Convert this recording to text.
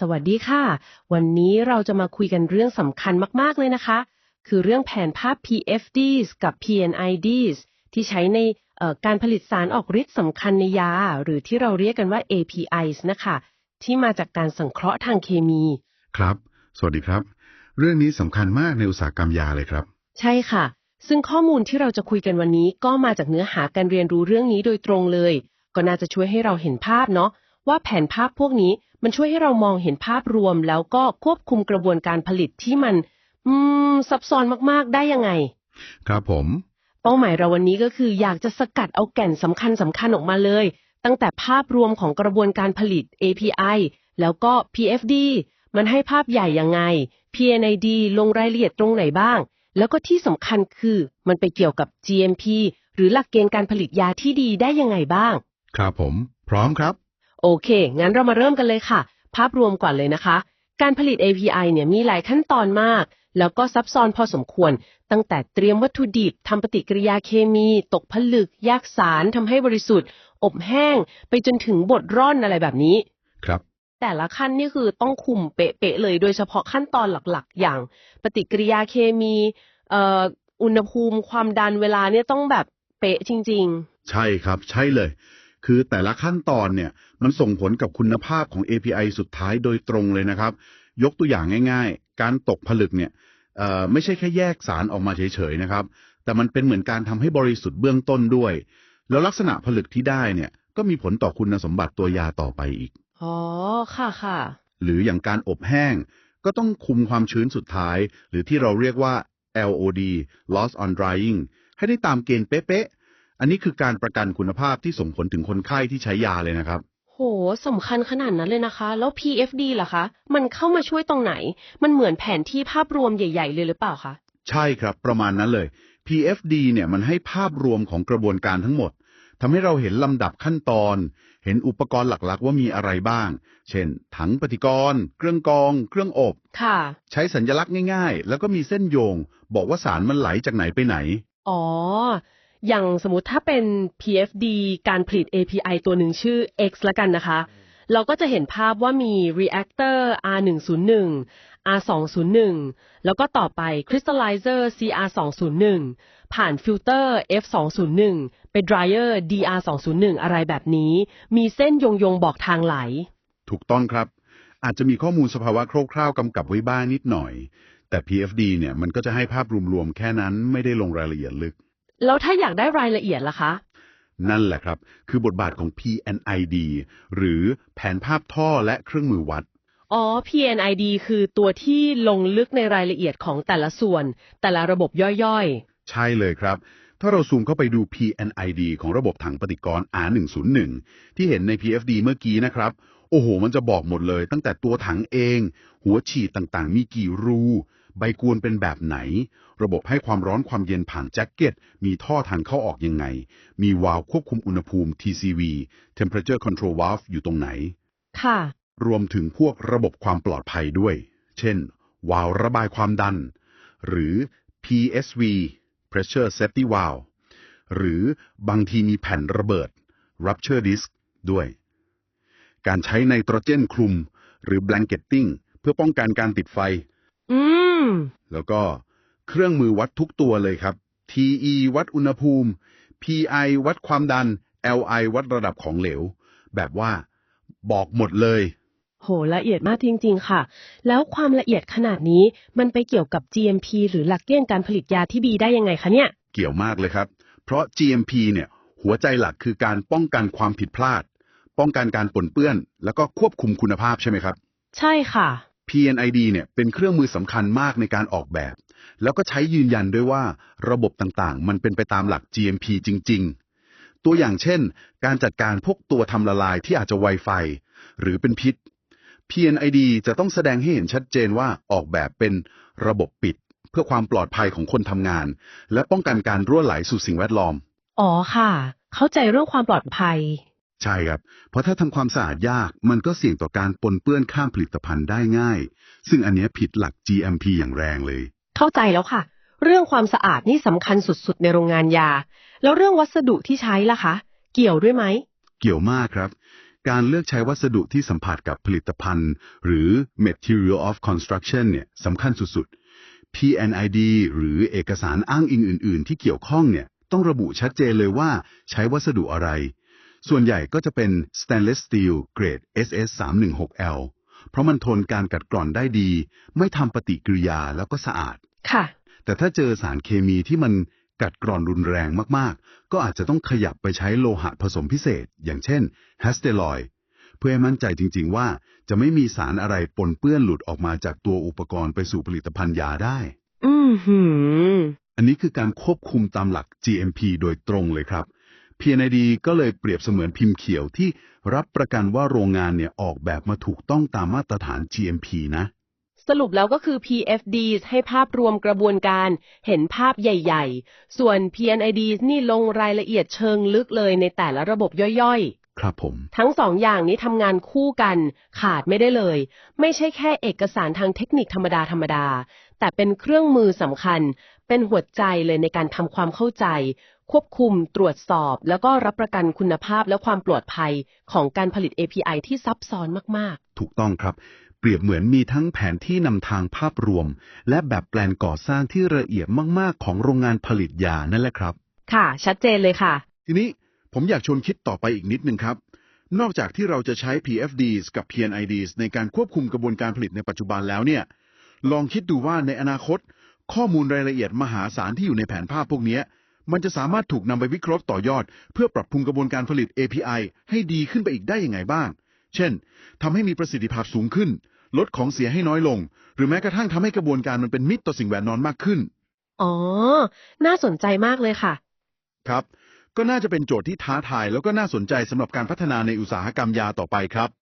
สวัสดีค่ะ วันนี้เราจะมาคุยกันเรื่องสำคัญมาก ๆ เลยนะคะ คือเรื่องแผนภาพ PFDs กับ PNIDs ที่ใช้ในเอ่อการผลิตสารออกฤทธิ์สำคัญในยา หรือที่เราเรียกกันว่า APIs นะคะ ที่มาจากการสังเคราะห์ทางเคมี ครับ สวัสดีครับ เรื่องนี้สำคัญมากในอุตสาหกรรมยาเลยครับ ใช่ค่ะ ซึ่งข้อมูลที่เราจะคุยกันวันนี้ก็มาจากเนื้อหาการเรียนรู้เรื่องนี้โดยตรงเลย ก็น่าจะช่วยให้เราเห็นภาพเนาะ ว่าแผนภาพพวกนี้มันช่วยให้เรามองเห็นภาพรวม แล้วก็ควบคุมกระบวนการผลิตที่มัน อืม ซับซ้อนมากๆได้ยังไง ครับผม เป้าหมายเราวันนี้ก็คืออยากจะสกัดเอาแก่นสำคัญสำคัญออกมาเลย ตั้งแต่ภาพรวมของกระบวนการผลิต API แล้วก็ PFD มันให้ภาพใหญ่ยังไง PNID ลงรายละเอียดตรงไหนบ้าง แล้วก็ที่สำคัญคือมันไปเกี่ยวกับ GMP หรือหลักเกณฑ์การผลิตยาที่ดีได้ยังไงบ้าง ครับผม พร้อมครับ โอเค งั้นเรามาเริ่มกันเลยค่ะ ภาพรวมก่อนเลยนะคะ การผลิต API เนี่ยมีหลายขั้นตอนมาก แล้วก็ซับซ้อนพอสมควร ตั้งแต่เตรียมวัตถุดิบทำปฏิกิริยาเคมี ตกผลึกแยกสารทำให้บริสุทธิ์ อบแห้ง ไปจนถึงบดร่อนอะไรแบบนี้ ครับ แต่ละขั้นนี่คือต้องคุมเป๊ะๆเลย โดยเฉพาะขั้นตอนหลักๆ อย่าง ปฏิกิริยาเคมีเอ่ออุณหภูมิความดันเวลาเนี่ยต้องแบบเป๊ะจริงใช่ครับ ใช่เลย คือแต่ละขั้นตอนเนี่ยมันส่งผลกับคุณภาพของ API สุดท้ายโดยตรงเลยนะครับ ยกตัวอย่างง่าย ๆ การตกผลึกเนี่ยเอ่อไม่ใช่แค่แยกสารออกมาเฉยๆนะครับ แต่มันเป็นเหมือนการทำให้บริสุทธิ์เบื้องต้นด้วย แล้วลักษณะผลึกที่ได้เนี่ยก็มีผลต่อคุณสมบัติตัวยาต่อไปอีกๆอ๋อ ค่ะค่ะ หรืออย่างการอบแห้ง ก็ต้องคุมความชื้นสุดท้าย หรือที่เราเรียกว่า LOD loss on drying ให้ได้ตามเกณฑ์เป๊ะๆ อันนี้คือการประกันคุณภาพที่ส่งผลถึงคนไข้ที่ใช้ยาเลยนะครับ โหสำคัญขนาดนั้นเลยนะคะ แล้ว PFD ล่ะคะ มันเข้ามาช่วยตรงไหน มันเหมือนแผนที่ภาพรวมใหญ่ ๆ เลยหรือเปล่าคะ ใช่ครับ ประมาณนั้นเลย PFD เนี่ยมันให้ภาพรวมของกระบวนการทั้งหมดทำให้เราเห็นลำดับขั้นตอน เห็นอุปกรณ์หลักๆ ว่ามีอะไรบ้าง เช่น ถังปฏิกรณ์ เครื่องกรอง เครื่องอบ ค่ะ ใช้สัญลักษณ์ง่ายๆ แล้วก็มีเส้นโยง บอกว่าสารมันไหลจากไหนไปไหน อ๋อ อย่างสมมติถ้าเป็น PFD การผลิต API ตัวหนึ่งชื่อ X ละกันนะคะ เราก็จะเห็นภาพว่ามี reactor R101 R201 แล้วก็ต่อไป crystallizer CR201 ผ่าน filter F201 ไป dryer DR201 อะไรแบบนี้ มีเส้นโยงโยงๆบอกทางไหล ถูกต้องครับ อาจจะมีข้อมูลสภาวะคร่าวๆกำกับไว้บ้างนิดหน่อย แต่ PFD เนี่ยมันก็จะให้ภาพรวมๆแค่นั้นไม่ได้ลงรายละเอียดลึก แล้วถ้าอยากได้รายละเอียดล่ะคะ นั่นแหละครับ คือบทบาทของ PNID หรือแผนภาพท่อและเครื่องมือวัด อ๋อ PNID คือตัวที่ลงลึกในรายละเอียดของแต่ละส่วน แต่ละระบบย่อยใช่เลยครับ ถ้าเราซูมเข้าไปดู PNID ของระบบถังปฏิกรณ์ R101 ที่เห็นใน PFD เมื่อกี้นะครับ โอ้โห มันจะบอกหมดเลย ตั้งแต่ตัวถังเอง หัวฉีดต่างๆ มีกี่รู ใบกวนเป็นแบบไหน ระบบให้ความร้อนความเย็นผ่านแจ็คเก็ต มีท่อทางเข้าออกยังไง มีวาล์วควบคุมอุณหภูมิ TCV Temperature Control Valve อยู่ตรงไหนๆค่ะ รวมถึงพวกระบบความปลอดภัยด้วย เช่น วาล์วระบายความดัน หรือ PSV Pressure Safety Valve หรือบางทีมีแผ่นระเบิด Rupture Disk ด้วย การใช้ไนโตรเจนคลุม หรือ blanketing เพื่อป้องกันการติดไฟ อืม แล้วก็เครื่องมือวัดทุกตัวเลยครับ TE วัดอุณหภูมิ PI วัดความดัน LI วัดระดับของเหลว แบบว่าบอกหมดเลย โหละเอียดมากจริง ๆ ค่ะ แล้วความละเอียดขนาดนี้มันไปเกี่ยวกับ GMP หรือหลักเกณฑ์การผลิตยาที่ดีได้ยังไงคะเนี่ย เกี่ยวมากเลยครับ เพราะ GMP เนี่ย หัวใจหลักคือการป้องกันความผิดพลาด ป้องกันการปนเปื้อน แล้วก็ควบคุมคุณภาพใช่ไหมครับ ใช่ค่ะ PNID เนี่ยเป็นเครื่องมือสำคัญมากในการออกแบบ แล้วก็ใช้ยืนยันด้วยว่าระบบต่างๆ มันเป็นไปตามหลัก GMP จริง ๆ ตัวอย่างเช่น การจัดการพวกตัวทำละลายที่อาจจะไวไฟ หรือเป็นพิษ PNID จะต้องแสดงให้เห็นชัดเจนว่าออกแบบเป็นระบบปิด เพื่อความปลอดภัยของคนทำงาน และป้องกันการรั่วไหลสู่สิ่งแวดล้อม อ๋อค่ะ เข้าใจเรื่องความปลอดภัย ใช่ครับ เพราะถ้าทำความสะอาดยาก มันก็เสี่ยงต่อการปนเปื้อนข้ามผลิตภัณฑ์ได้ง่าย ซึ่งอันเนี้ยผิดหลัก GMP อย่างแรงเลย เข้าใจแล้วค่ะ เรื่องความสะอาดนี่สำคัญสุดๆ ในโรงงานยา แล้วเรื่องวัสดุที่ใช้ล่ะคะ เกี่ยวด้วยไหม เกี่ยวมากครับ การเลือกใช้วัสดุที่สัมผัสกับผลิตภัณฑ์ หรือ material of construction เนี่ยสำคัญสุดๆ PNID หรือเอกสารอ้างอิงอื่น ๆ ที่เกี่ยวข้องเนี่ยต้องระบุชัดเจนเลยว่าใช้วัสดุอะไร ส่วนใหญ่ก็จะเป็น stainless steel เกรด SS 316L เพราะมันทนการกัดกร่อนได้ดี ไม่ทำปฏิกิริยาแล้วก็สะอาด ค่ะ แต่ถ้าเจอสารเคมีที่มันกัดกร่อนรุนแรงมากๆ ก็อาจจะต้องขยับไปใช้โลหะผสมพิเศษ อย่างเช่น h a s t e l o y เพื่อให้มั่นใจจริง ๆ ว่าจะไม่มีสารอะไรปนเปื้อนหลุดออกมาจากตัวอุปกรณ์ไปสู่ผลิตภัณฑ์ยาได้ อืมหืมอันนี้คือการควบคุมตามหลัก GMP โดยตรงเลยครับ PNID ก็เลยเปรียบเสมือนพิมพ์เขียวที่รับประกันว่าโรงงานเนี่ยออกแบบมาถูกต้องตามมาตรฐาน GMP นะ สรุปแล้วก็คือ PFD ให้ภาพรวมกระบวนการเห็นภาพใหญ่ ๆ ส่วน PNID นี่ลงรายละเอียดเชิงลึกเลยในแต่ละระบบย่อยๆครับผมทั้งสองอย่างนี้ทำงานคู่กันขาดไม่ได้เลย ไม่ใช่แค่เอกสารทางเทคนิคธรรมดาธรรมดา แต่เป็นเครื่องมือสำคัญ เป็นหัวใจเลยในการทำความเข้าใจ ควบคุม ตรวจสอบ แล้วก็รับประกันคุณภาพและความปลอดภัยของการผลิต API ที่ซับซ้อนมาก ถูกต้องครับ เปรียบเหมือนมีทั้งแผนที่นำทางภาพรวม และแบบแปลนก่อสร้างที่ละเอียดมากๆ ของโรงงานผลิตยานั่นแหละครับ ๆ ค่ะ ชัดเจนเลยค่ะ ทีนี้ผมอยากชวนคิดต่อไปอีกนิดนึงครับ นอกจากที่เราจะใช้ PFDs กับ PNIDs ในการควบคุมกระบวนการผลิตในปัจจุบันแล้วเนี่ย ลองคิดดูว่าในอนาคต ข้อมูลรายละเอียดมหาศาลที่อยู่ในแผนภาพพวกเนี้ย มันจะสามารถถูกนำไปวิเคราะห์ต่อยอด เพื่อปรับปรุงกระบวนการผลิต API ให้ดีขึ้นไปอีกได้ยังไงบ้าง เช่นทำให้มีประสิทธิภาพสูงขึ้น ลดของเสียให้น้อยลง หรือแม้กระทั่งทำให้กระบวนการมันเป็นมิตรต่อสิ่งแวดล้อมมากขึ้น อ๋อ น่าสนใจมากเลยค่ะ ครับ ก็น่าจะเป็นโจทย์ที่ท้าทายแล้วก็น่าสนใจสำหรับการพัฒนาในอุตสาหกรรมยาต่อไปครับ